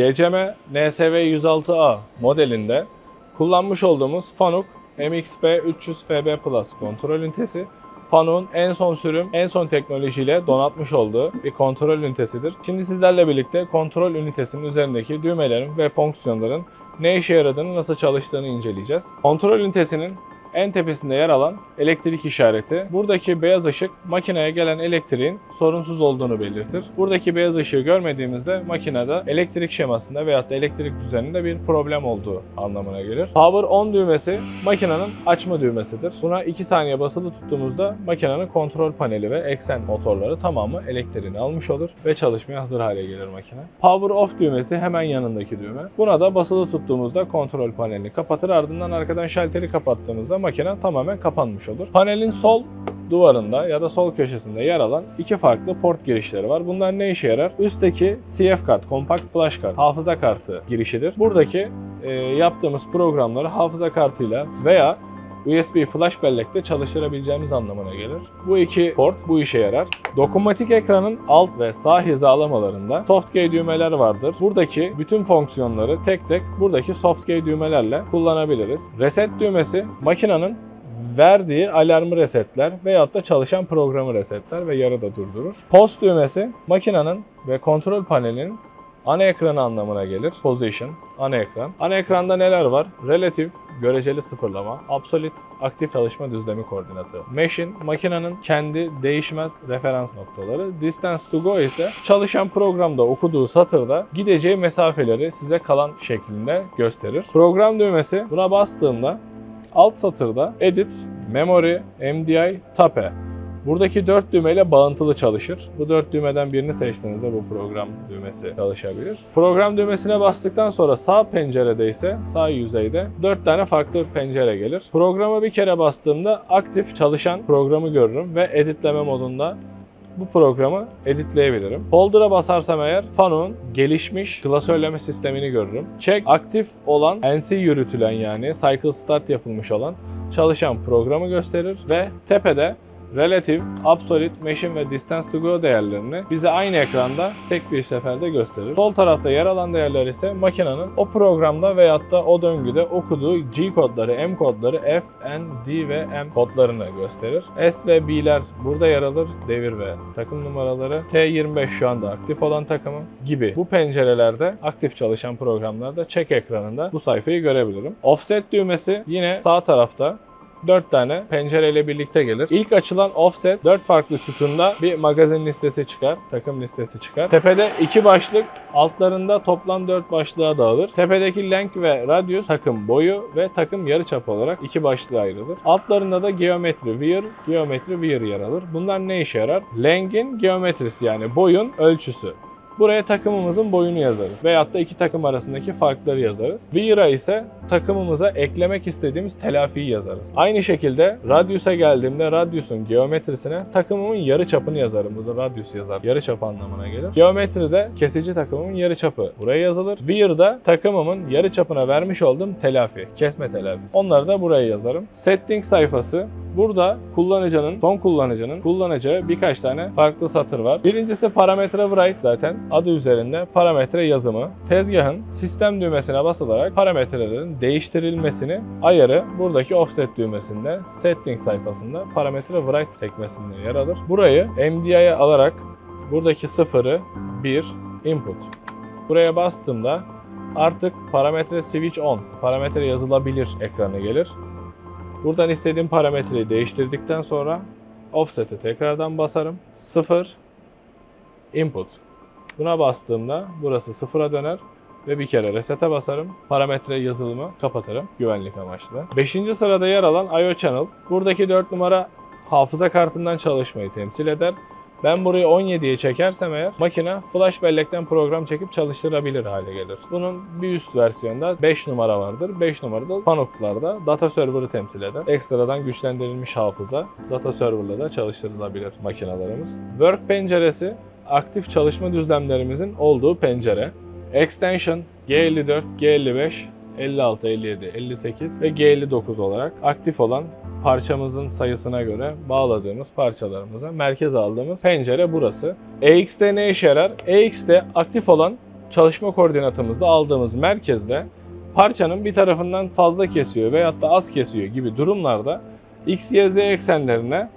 GCM NSV 106A modelinde kullanmış olduğumuz Fanuc MXP 300 FB Plus kontrol ünitesi Fanuc'un en son sürüm, en son teknolojiyle donatmış olduğu bir kontrol ünitesidir. Şimdi sizlerle birlikte kontrol ünitesinin üzerindeki düğmelerin ve fonksiyonların ne işe yaradığını, nasıl çalıştığını inceleyeceğiz. Kontrol ünitesinin en tepesinde yer alan elektrik işareti. Buradaki beyaz ışık makineye gelen elektriğin sorunsuz olduğunu belirtir. Buradaki beyaz ışığı görmediğimizde makinede elektrik şemasında veyahut da elektrik düzeninde bir problem olduğu anlamına gelir. Power on düğmesi makinenin açma düğmesidir. Buna 2 saniye basılı tuttuğumuzda makinenin kontrol paneli ve eksen motorları tamamı elektriğini almış olur ve çalışmaya hazır hale gelir makine. Power off düğmesi hemen yanındaki düğme. Buna da basılı tuttuğumuzda kontrol panelini kapatır ardından arkadan şalteri kapattığımızda makine tamamen kapanmış olur. Panelin sol duvarında ya da sol köşesinde yer alan iki farklı port girişleri var. Bunlar ne işe yarar? Üstteki CF kart, kompakt flash kart, hafıza kartı girişidir. Buradaki e, yaptığımız programları hafıza kartıyla veya USB flash bellekte çalıştırabileceğimiz anlamına gelir. Bu iki port bu işe yarar. Dokunmatik ekranın alt ve sağ hizalamalarında SoftKey düğmeler vardır. Buradaki bütün fonksiyonları tek tek buradaki SoftKey düğmelerle kullanabiliriz. Reset düğmesi makinenin verdiği alarmı resetler veyahut da çalışan programı resetler ve yarıda durdurur. Post düğmesi makinenin ve kontrol panelinin ana ekranı anlamına gelir. Position, ana ekran. Ana ekranda neler var? Relatif, göreceli sıfırlama, absolute, aktif çalışma düzlemi koordinatı. Mesh'in, makinenin kendi değişmez referans noktaları. Distance to go ise çalışan programda okuduğu satırda gideceği mesafeleri size kalan şeklinde gösterir. Program düğmesi buna bastığımda alt satırda Edit, Memory, MDI, Tape Buradaki dört düğmeyle bağıntılı çalışır. Bu dört düğmeden birini seçtiğinizde bu program düğmesi çalışabilir. Program düğmesine bastıktan sonra sağ pencerede ise sağ yüzeyde dört tane farklı pencere gelir. Programa bir kere bastığımda aktif çalışan programı görürüm ve editleme modunda bu programı editleyebilirim. Folder'a basarsam eğer Fanuc'un gelişmiş klasörleme sistemini görürüm. Check aktif olan NC yürütülen yani cycle start yapılmış olan çalışan programı gösterir ve tepede Relative, Absolute, Machine ve Distance to Go değerlerini bize aynı ekranda tek bir seferde gösterir. Sol tarafta yer alan değerler ise makinenin o programda veyahut da o döngüde okuduğu G kodları, M kodları, F, N, D ve M kodlarını gösterir. S ve B'ler burada yer alır. Devir ve takım numaraları. T25 şu anda aktif olan takımım gibi. Bu pencerelerde aktif çalışan programlarda check ekranında bu sayfayı görebilirim. Offset düğmesi yine sağ tarafta 4 tane pencereyle birlikte gelir. İlk açılan offset 4 farklı sütunda bir magazin listesi çıkar, takım listesi çıkar. Tepede 2 başlık, altlarında toplam 4 başlığa dağılır. Tepedeki length ve radius takım boyu ve takım yarıçap olarak iki başlığa ayrılır. Altlarında da geometri veer, geometri veer yer alır. Bunlar ne işe yarar? Length'in geometrisi yani boyun ölçüsü. Buraya takımımızın boyunu yazarız. Veyahut da iki takım arasındaki farkları yazarız. Veer'a ise takımımıza eklemek istediğimiz telafiyi yazarız. Aynı şekilde Radius'a geldiğimde Radius'un geometrisine takımımın yarı çapını yazarım. Burada Radius yazar. Yarı çap anlamına gelir. Geometride kesici takımımın yarı çapı buraya yazılır. Veer'da takımımın yarı çapına vermiş olduğum telafi, kesme telafisi. Onları da buraya yazarım. Setting sayfası Burada kullanıcının, son kullanıcının kullanacağı birkaç tane farklı satır var. Birincisi parametre write zaten adı üzerinde parametre yazımı. Tezgahın sistem düğmesine basılarak parametrelerin değiştirilmesini ayarı buradaki offset düğmesinde setting sayfasında parametre write sekmesinde yer alır. Burayı MDI'ye alarak buradaki sıfırı 1 input. Buraya bastığımda artık parametre switch on, parametre yazılabilir ekranı gelir. Buradan istediğim parametreyi değiştirdikten sonra offset'e tekrardan basarım. 0 input. Buna bastığımda burası sıfıra döner ve bir kere reset'e basarım. Parametre yazılımı kapatırım güvenlik amaçlı. 5. sırada yer alan IO channel. Buradaki 4 numara hafıza kartından çalışmayı temsil eder. Ben burayı 17'ye çekersem eğer makine flash bellekten program çekip çalıştırabilir hale gelir. Bunun bir üst versiyonda 5 numara vardır. 5 numarada panoklarda data server'ı temsil eder. Ekstradan güçlendirilmiş hafıza data server'la da çalıştırılabilir makinalarımız. Work penceresi aktif çalışma düzlemlerimizin olduğu pencere. Extension G54, G55, 56, 57, 58 ve G59 olarak aktif olan parçamızın sayısına göre bağladığımız parçalarımıza merkez aldığımız pencere burası. EXT ne işe yarar? EXT aktif olan çalışma koordinatımızda aldığımız merkezde parçanın bir tarafından fazla kesiyor veyahut da az kesiyor gibi durumlarda X, Y, Z eksenlerine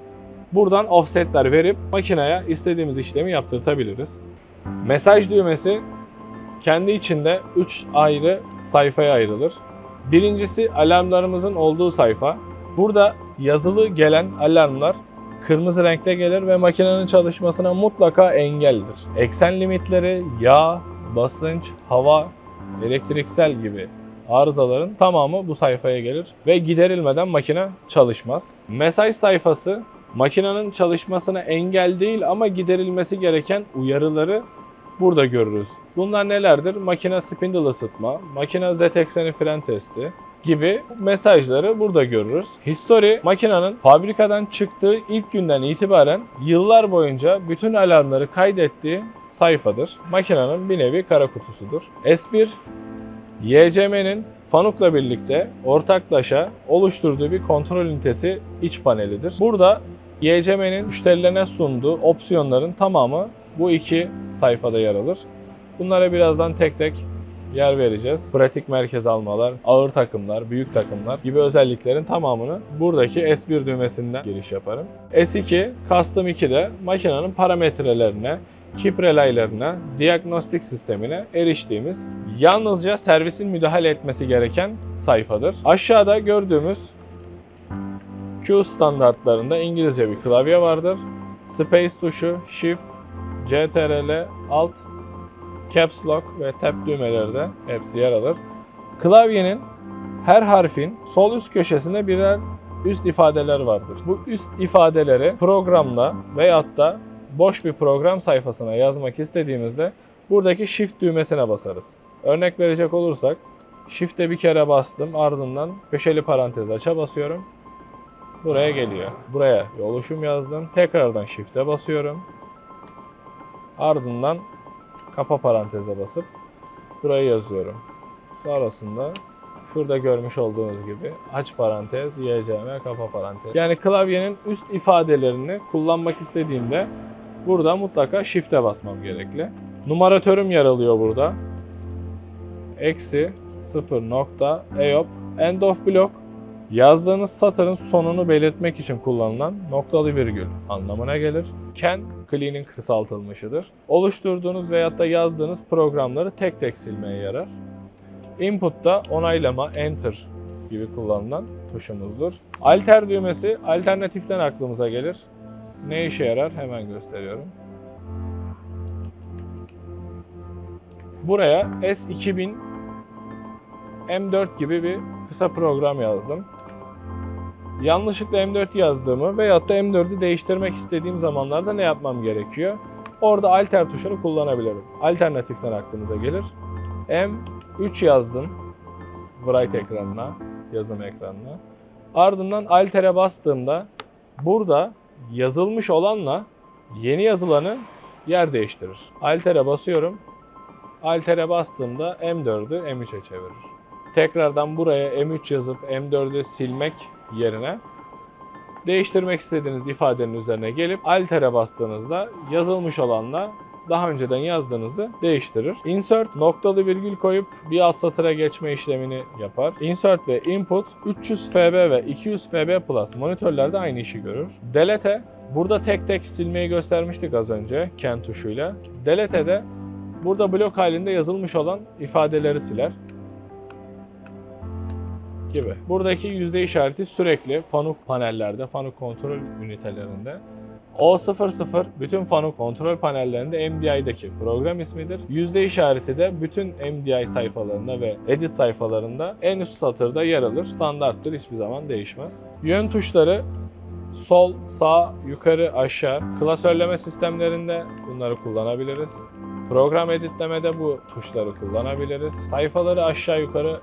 buradan offsetler verip makineye istediğimiz işlemi yaptırtabiliriz. Mesaj düğmesi kendi içinde 3 ayrı sayfaya ayrılır. Birincisi alarmlarımızın olduğu sayfa. Burada yazılı gelen alarmlar kırmızı renkte gelir ve makinenin çalışmasına mutlaka engeldir. Eksen limitleri, yağ, basınç, hava, elektriksel gibi arızaların tamamı bu sayfaya gelir ve giderilmeden makine çalışmaz. Mesaj sayfası makinenin çalışmasına engel değil ama giderilmesi gereken uyarıları burada görürüz. Bunlar nelerdir? Makine spindle ısıtma, makine Z ekseni fren testi gibi mesajları burada görürüz. History makinenin fabrikadan çıktığı ilk günden itibaren yıllar boyunca bütün alarmları kaydettiği sayfadır. Makinenin bir nevi kara kutusudur. S1 YCM'nin Fanuc'la birlikte ortaklaşa oluşturduğu bir kontrol ünitesi iç panelidir. Burada YCM'nin müşterilerine sunduğu opsiyonların tamamı bu iki sayfada yer alır. Bunlara birazdan tek tek yer vereceğiz. Pratik merkez almalar, ağır takımlar, büyük takımlar gibi özelliklerin tamamını buradaki S1 düğmesinden giriş yaparım. S2, Custom 2'de makinenin parametrelerine, keep relaylarına, diagnostik sistemine eriştiğimiz yalnızca servisin müdahale etmesi gereken sayfadır. Aşağıda gördüğümüz Q standartlarında İngilizce bir klavye vardır. Space tuşu, Shift, CTRL, Alt, Caps Lock ve Tab düğmeleri de hepsi yer alır. Klavyenin her harfin sol üst köşesinde birer üst ifadeler vardır. Bu üst ifadeleri programla veyahut da boş bir program sayfasına yazmak istediğimizde buradaki Shift düğmesine basarız. Örnek verecek olursak Shift'e bir kere bastım ardından köşeli parantez aça basıyorum. Buraya geliyor. Buraya oluşum yazdım. Tekrardan Shift'e basıyorum. Ardından kapa paranteze basıp burayı yazıyorum. Sonrasında şurada görmüş olduğunuz gibi aç parantez, YCM, kapa parantez. Yani klavyenin üst ifadelerini kullanmak istediğimde burada mutlaka Shift'e basmam gerekli. Numaratörüm yer alıyor burada. Eksi 0 nokta EOP end of block Yazdığınız satırın sonunu belirtmek için kullanılan noktalı virgül anlamına gelir. Can clean'in kısaltılmışıdır. Oluşturduğunuz veyahut da yazdığınız programları tek tek silmeye yarar. Input'ta onaylama, enter gibi kullanılan tuşumuzdur. Alter düğmesi alternatiften aklımıza gelir. Ne işe yarar hemen gösteriyorum. Buraya S2000 M4 gibi bir kısa program yazdım. Yanlışlıkla M4 yazdığımı veyahut da M4'ü değiştirmek istediğim zamanlarda ne yapmam gerekiyor? Orada alter tuşunu kullanabilirim. Alternatiften aklımıza gelir. M3 yazdım. Write ekranına, yazım ekranına. Ardından altere bastığımda burada yazılmış olanla yeni yazılanı yer değiştirir. Altere basıyorum. Altere bastığımda M4'ü M3'e çevirir. Tekrardan buraya M3 yazıp M4'ü silmek yerine değiştirmek istediğiniz ifadenin üzerine gelip Alter'e bastığınızda yazılmış olanla daha önceden yazdığınızı değiştirir. Insert noktalı virgül koyup bir alt satıra geçme işlemini yapar. Insert ve input 300 FB ve 200 FB Plus monitörlerde aynı işi görür. Delete burada tek tek silmeyi göstermiştik az önce Ken tuşuyla. Delete'de burada blok halinde yazılmış olan ifadeleri siler gibi. Buradaki yüzde işareti sürekli Fanuc panellerde, Fanuc kontrol ünitelerinde. O00 bütün Fanuc kontrol panellerinde MDI'deki program ismidir. Yüzde işareti de bütün MDI sayfalarında ve edit sayfalarında en üst satırda yer alır. Standarttır, hiçbir zaman değişmez. Yön tuşları sol, sağ, yukarı, aşağı. Klasörleme sistemlerinde bunları kullanabiliriz. Program editlemede bu tuşları kullanabiliriz. Sayfaları aşağı yukarı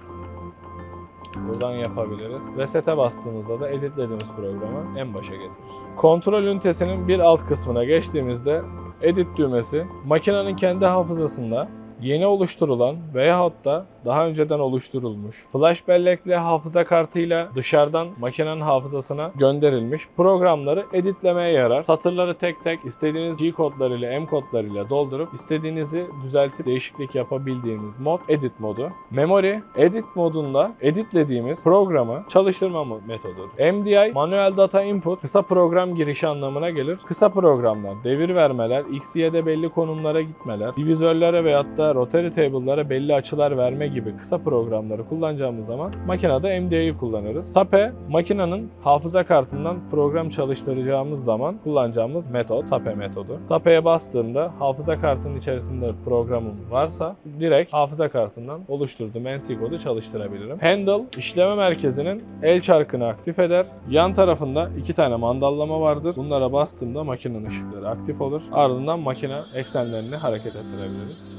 Buradan yapabiliriz. Reset'e bastığımızda da editlediğimiz programı en başa getirir. Kontrol ünitesinin bir alt kısmına geçtiğimizde Edit düğmesi makinenin kendi hafızasında yeni oluşturulan veyahut da daha önceden oluşturulmuş flash bellekli hafıza kartıyla dışarıdan makinenin hafızasına gönderilmiş programları editlemeye yarar. Satırları tek tek istediğiniz G kodlarıyla M kodlarıyla doldurup istediğinizi düzeltip değişiklik yapabildiğimiz mod edit modu. Memory edit modunda editlediğimiz programı çalıştırma metodudur. MDI manuel data input kısa program girişi anlamına gelir. Kısa programlar, devir vermeler, X, Y'de belli konumlara gitmeler, divizörlere veyahut da rotary table'lara belli açılar verme gibi kısa programları kullanacağımız zaman makinede MDI'yi kullanırız. TAPE makinenin hafıza kartından program çalıştıracağımız zaman kullanacağımız metot TAPE metodu. TAPE'ye bastığımda hafıza kartının içerisinde programım varsa direkt hafıza kartından oluşturduğum NC kodu çalıştırabilirim. Handle işleme merkezinin el çarkını aktif eder. Yan tarafında iki tane mandallama vardır. Bunlara bastığımda makinenin ışıkları aktif olur. Ardından makine eksenlerini hareket ettirebiliriz.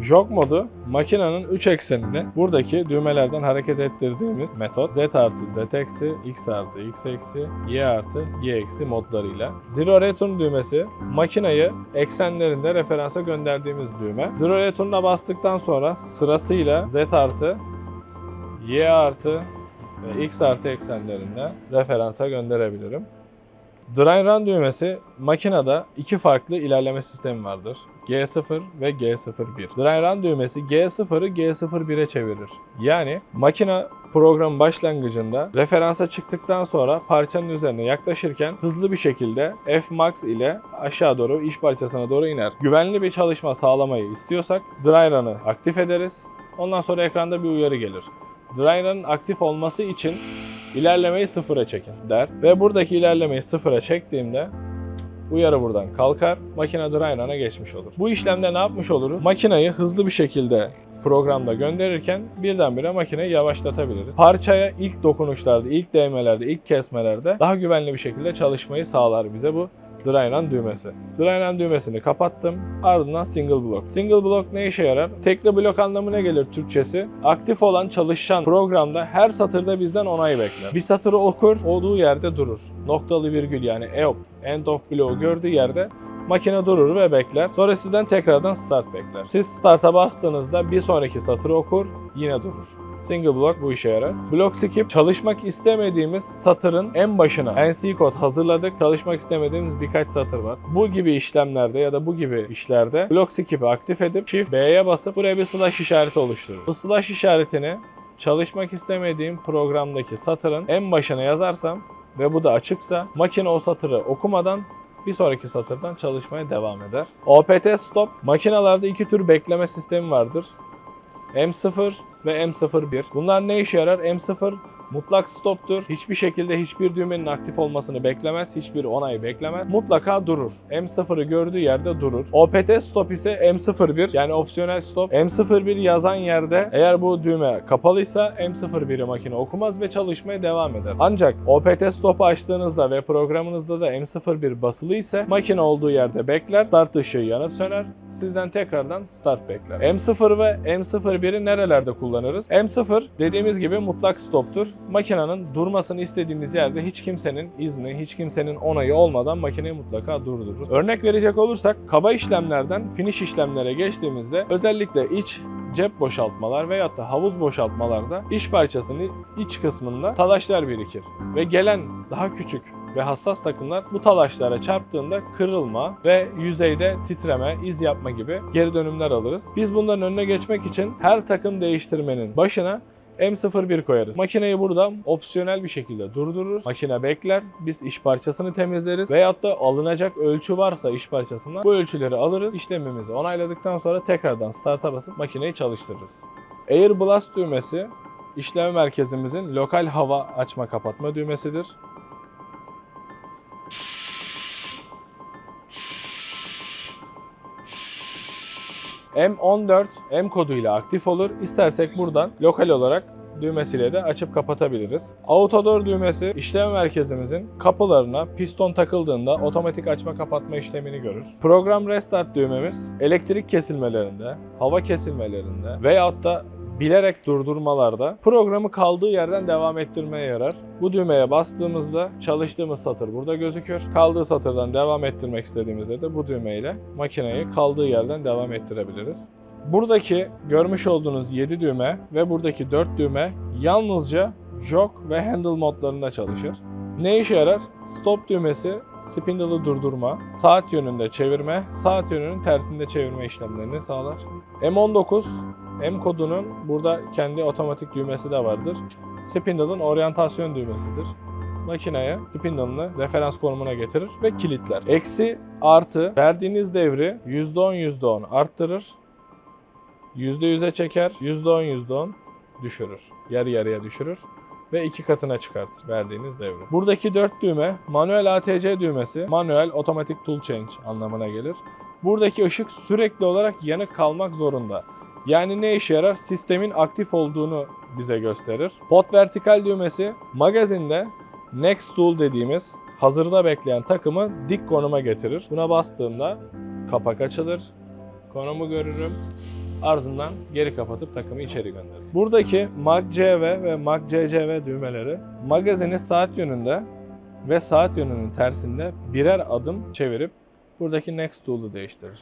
Jog modu makinenin 3 eksenini buradaki düğmelerden hareket ettirdiğimiz metot Z artı Z eksi, X artı X eksi, Y artı Y eksi modlarıyla. Zero Return düğmesi makineyi eksenlerinde referansa gönderdiğimiz düğme. Zero Return'a bastıktan sonra sırasıyla Z artı, Y artı ve X artı eksenlerinde referansa gönderebilirim. Dry Run düğmesi makinede iki farklı ilerleme sistemi vardır. G0 ve G01. Dry Run düğmesi G0'ı G01'e çevirir. Yani makine program başlangıcında referansa çıktıktan sonra parçanın üzerine yaklaşırken hızlı bir şekilde Fmax ile aşağı doğru iş parçasına doğru iner. Güvenli bir çalışma sağlamayı istiyorsak Dry Run'ı aktif ederiz. Ondan sonra ekranda bir uyarı gelir. Dry Run'ın aktif olması için ilerlemeyi sıfıra çekin der. Ve buradaki ilerlemeyi sıfıra çektiğimde uyarı buradan kalkar. Makine dry run'a geçmiş olur. Bu işlemde ne yapmış oluruz? Makineyi hızlı bir şekilde programda gönderirken birdenbire makineyi yavaşlatabiliriz. Parçaya ilk dokunuşlarda, ilk değmelerde, ilk kesmelerde daha güvenli bir şekilde çalışmayı sağlar bize bu Dry Run düğmesi. Dry Run düğmesini kapattım. Ardından Single Block. Single Block ne işe yarar? Tekli blok anlamına gelir Türkçesi. Aktif olan çalışan programda her satırda bizden onay bekler. Bir satırı okur, olduğu yerde durur. Noktalı virgül yani EOP, End of Block'u gördüğü yerde makine durur ve bekler. Sonra sizden tekrardan start bekler. Siz start'a bastığınızda bir sonraki satırı okur, yine durur. Single block bu işe yarar. Block skip çalışmak istemediğimiz satırın en başına NC kod hazırladık. Çalışmak istemediğimiz birkaç satır var. Bu gibi işlemlerde ya da bu gibi işlerde block skip'i aktif edip Shift B'ye basıp buraya bir slash işareti oluşturur. Bu slash işaretini çalışmak istemediğim programdaki satırın en başına yazarsam ve bu da açıksa makine o satırı okumadan bir sonraki satırdan çalışmaya devam eder. OPT stop makinalarda iki tür bekleme sistemi vardır. M0 ve M01. Bunlar ne işe yarar? M0 mutlak stoptur. Hiçbir şekilde hiçbir düğmenin aktif olmasını beklemez. Hiçbir onayı beklemez. Mutlaka durur. M0'ı gördüğü yerde durur. OPT stop ise M01 yani opsiyonel stop. M01 yazan yerde eğer bu düğme kapalıysa M01'i makine okumaz ve çalışmaya devam eder. Ancak OPT stop'u açtığınızda ve programınızda da M01 basılı ise makine olduğu yerde bekler. Start ışığı yanıp söner. Sizden tekrardan start bekler. M0 ve M01'i nerelerde kullanırız? M0 dediğimiz gibi mutlak stoptur. Makinenin durmasını istediğimiz yerde hiç kimsenin izni, hiç kimsenin onayı olmadan makineyi mutlaka durdururuz. Örnek verecek olursak kaba işlemlerden finish işlemlere geçtiğimizde özellikle iç cep boşaltmalar veyahut da havuz boşaltmalarda iş parçasının iç kısmında talaşlar birikir. Ve gelen daha küçük ve hassas takımlar bu talaşlara çarptığında kırılma ve yüzeyde titreme, iz yapma gibi geri dönümler alırız. Biz bunların önüne geçmek için her takım değiştirmenin başına M01 koyarız. Makineyi burada opsiyonel bir şekilde durdururuz. Makine bekler. Biz iş parçasını temizleriz. Veyahut da alınacak ölçü varsa iş parçasından bu ölçüleri alırız. İşlemimizi onayladıktan sonra tekrardan start'a basıp makineyi çalıştırırız. Air Blast düğmesi işlem merkezimizin lokal hava açma kapatma düğmesidir. M14 M koduyla aktif olur. İstersek buradan lokal olarak düğmesiyle de açıp kapatabiliriz. Autodoor düğmesi işlem merkezimizin kapılarına piston takıldığında otomatik açma kapatma işlemini görür. Program restart düğmemiz elektrik kesilmelerinde, hava kesilmelerinde veyahut da bilerek durdurmalarda programı kaldığı yerden devam ettirmeye yarar. Bu düğmeye bastığımızda çalıştığımız satır burada gözükür. Kaldığı satırdan devam ettirmek istediğimizde de bu düğmeyle makineyi kaldığı yerden devam ettirebiliriz. Buradaki görmüş olduğunuz 7 düğme ve buradaki 4 düğme yalnızca jog ve handle modlarında çalışır. Ne işe yarar? Stop düğmesi spindle'ı durdurma, saat yönünde çevirme, saat yönünün tersinde çevirme işlemlerini sağlar. M19 M kodunun burada kendi otomatik düğmesi de vardır. Spindle'ın oryantasyon düğmesidir. Makineye spindle'ını referans konumuna getirir ve kilitler. Eksi artı verdiğiniz devri %10 %10 arttırır. %100'e çeker, %10 %10 düşürür. Yarı yarıya düşürür ve iki katına çıkartır verdiğiniz devri. Buradaki dört düğme manuel ATC düğmesi, manuel automatic tool change anlamına gelir. Buradaki ışık sürekli olarak yanık kalmak zorunda. Yani ne işe yarar? Sistemin aktif olduğunu bize gösterir. Pot vertikal düğmesi magazinde next tool dediğimiz hazırda bekleyen takımı dik konuma getirir. Buna bastığımda kapak açılır. Konumu görürüm. Ardından geri kapatıp takımı içeri gönderir. Buradaki MAG-CV ve MAG-CCV düğmeleri magazini saat yönünde ve saat yönünün tersinde birer adım çevirip buradaki Next tool'u değiştirir.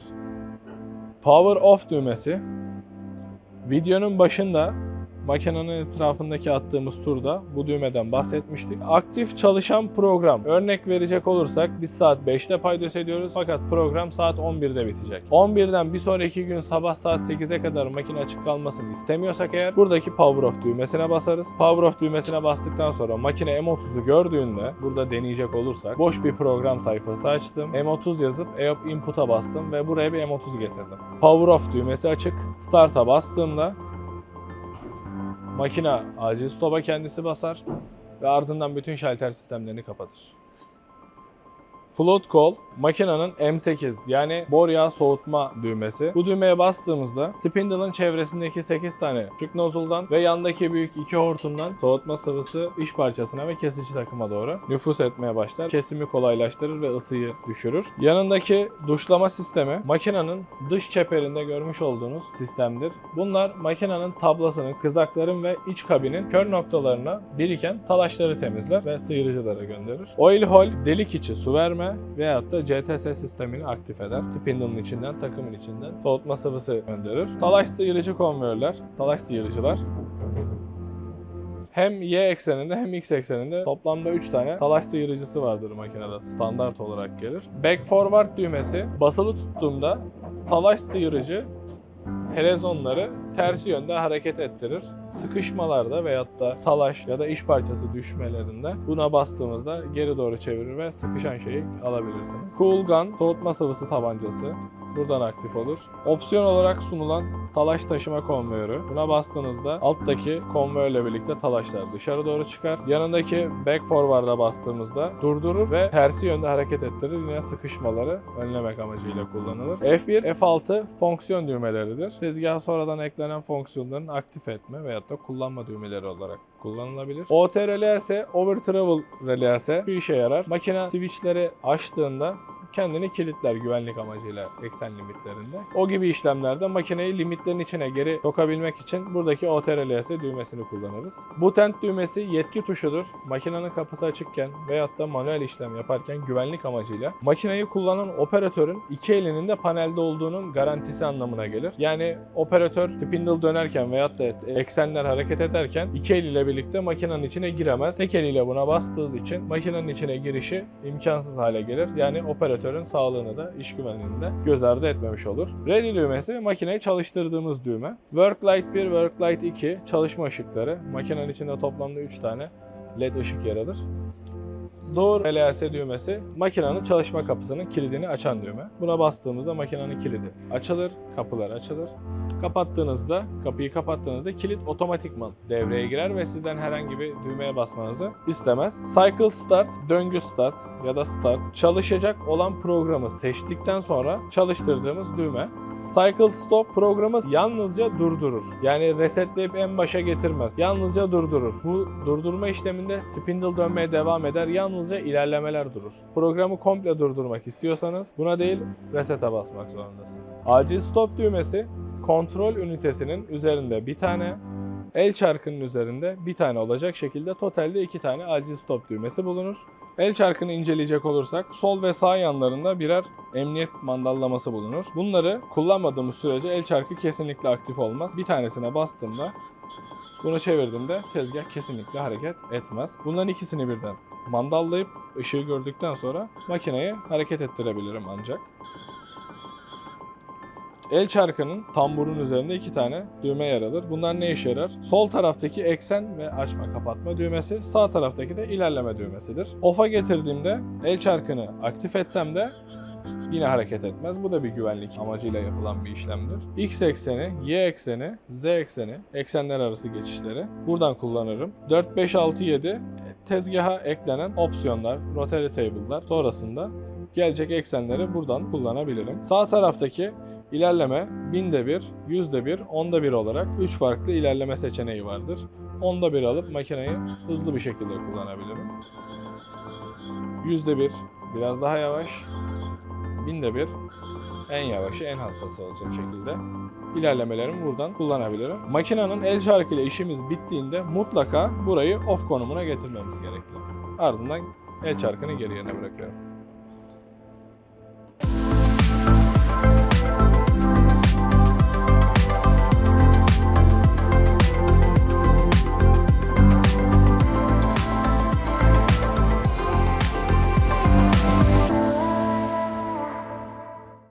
Power Off düğmesi videonun başında makinenin etrafındaki attığımız turda bu düğmeden bahsetmiştik. Aktif çalışan program. Örnek verecek olursak biz saat 5'te paydos ediyoruz fakat program saat 11'de bitecek. 11'den bir sonraki gün sabah saat 8'e kadar makine açık kalmasını istemiyorsak eğer buradaki Power Off düğmesine basarız. Power Off düğmesine bastıktan sonra makine M30'u gördüğünde burada deneyecek olursak boş bir program sayfası açtım. M30 yazıp EOP Input'a bastım ve buraya bir M30 getirdim. Power Off düğmesi açık. Start'a bastığımda Makina acil stop'a kendisi basar ve ardından bütün şalter sistemlerini kapatır. Float Call, makinenin M8 yani bor yağı soğutma düğmesi. Bu düğmeye bastığımızda spindle'ın çevresindeki 8 tane küçük nozuldan ve yandaki büyük iki hortumdan soğutma sıvısı iş parçasına ve kesici takıma doğru nüfus etmeye başlar. Kesimi kolaylaştırır ve ısıyı düşürür. Yanındaki duşlama sistemi makinenin dış çeperinde görmüş olduğunuz sistemdir. Bunlar makinenin tablasının, kızakların ve iç kabinin kör noktalarına biriken talaşları temizler ve sıyırıcılara gönderir. Oil hole delik içi su verme veyahut da CTS sistemini aktif eder. Spindle'ın içinden, takımın içinden soğutma sıvısı gönderir. Talaş sıyırıcı konveyörler, talaş sıyırıcılar hem Y ekseninde hem X ekseninde toplamda 3 tane talaş sıyırıcısı vardır makinede. Standart olarak gelir. Back forward düğmesi basılı tuttuğumda talaş sıyırıcı helezonları tersi yönde hareket ettirir. Sıkışmalarda veyahut da talaş ya da iş parçası düşmelerinde buna bastığımızda geri doğru çevirir ve sıkışan şeyi alabilirsiniz. Cool Gun soğutma sıvısı tabancası buradan aktif olur. Opsiyon olarak sunulan talaş taşıma konveyörü. Buna bastığınızda alttaki konveyörle birlikte talaşlar dışarı doğru çıkar. Yanındaki back forward'a bastığımızda durdurur ve tersi yönde hareket ettirir. Yine sıkışmaları önlemek amacıyla kullanılır. F1, F6 fonksiyon düğmeleridir. Tezgaha sonradan eklenen fonksiyonların aktif etme veyahut da kullanma düğmeleri olarak kullanılabilir. OTRLS, Over Travel Relase bir işe yarar. Makine switchleri açtığında kendini kilitler güvenlik amacıyla eksen limitlerinde. O gibi işlemlerde makineyi limitlerin içine geri sokabilmek için buradaki OTRLS düğmesini kullanırız. Bu tent düğmesi yetki tuşudur. Makinenin kapısı açıkken veyahut da manuel işlem yaparken güvenlik amacıyla makineyi kullanan operatörün iki elinin de panelde olduğunun garantisi anlamına gelir. Yani operatör spindle dönerken veyahut da eksenler hareket ederken iki eliyle birlikte makinenin içine giremez. Tek eliyle buna bastığı için makinenin içine girişi imkansız hale gelir. Yani operatörün sağlığını da iş güvenliğini de göz ardı etmemiş olur. Ready düğmesi makineyi çalıştırdığımız düğme. Work Light 1, Work Light 2 çalışma ışıkları. Makinenin içinde toplamda 3 tane LED ışık yer alır. Door LS düğmesi makinenin çalışma kapısının kilidini açan düğme. Buna bastığımızda makinenin kilidi açılır, kapılar açılır. Kapattığınızda, kapıyı kapattığınızda kilit otomatikman devreye girer ve sizden herhangi bir düğmeye basmanızı istemez. Cycle Start, döngü start ya da start çalışacak olan programı seçtikten sonra çalıştırdığımız düğme. Cycle Stop programı yalnızca durdurur. Yani resetleyip en başa getirmez. Yalnızca durdurur. Bu durdurma işleminde spindle dönmeye devam eder. Yalnızca ilerlemeler durur. Programı komple durdurmak istiyorsanız buna değil reset'e basmak zorundasınız. Acil stop düğmesi kontrol ünitesinin üzerinde bir tane El çarkının üzerinde bir tane olacak şekilde totalde iki tane acil stop düğmesi bulunur. El çarkını inceleyecek olursak sol ve sağ yanlarında birer emniyet mandallaması bulunur. Bunları kullanmadığımız sürece el çarkı kesinlikle aktif olmaz. Bir tanesine bastığımda bunu çevirdiğimde tezgah kesinlikle hareket etmez. Bunların ikisini birden mandallayıp ışığı gördükten sonra makineyi hareket ettirebilirim ancak. El çarkının tamburun üzerinde iki tane düğme yer alır. Bunlar ne işe yarar? Sol taraftaki eksen ve açma kapatma düğmesi, sağ taraftaki de ilerleme düğmesidir. Off'a getirdiğimde el çarkını aktif etsem de yine hareket etmez. Bu da bir güvenlik amacıyla yapılan bir işlemdir. X ekseni, Y ekseni, Z ekseni, eksenler arası geçişleri buradan kullanırım. 4, 5, 6, 7 tezgaha eklenen opsiyonlar, rotary table'lar sonrasında gelecek eksenleri buradan kullanabilirim. Sağ taraftaki ilerleme binde bir, yüzde bir, onda bir olarak 3 farklı ilerleme seçeneği vardır. Onda bir alıp makineyi hızlı bir şekilde kullanabilirim. Yüzde bir, biraz daha yavaş. Binde bir, en yavaşı, en hassası olacak şekilde ilerlemelerimi buradan kullanabilirim. Makinenin el çarkı ile işimiz bittiğinde mutlaka burayı off konumuna getirmemiz gerekli. Ardından el çarkını geri yerine bırakıyorum.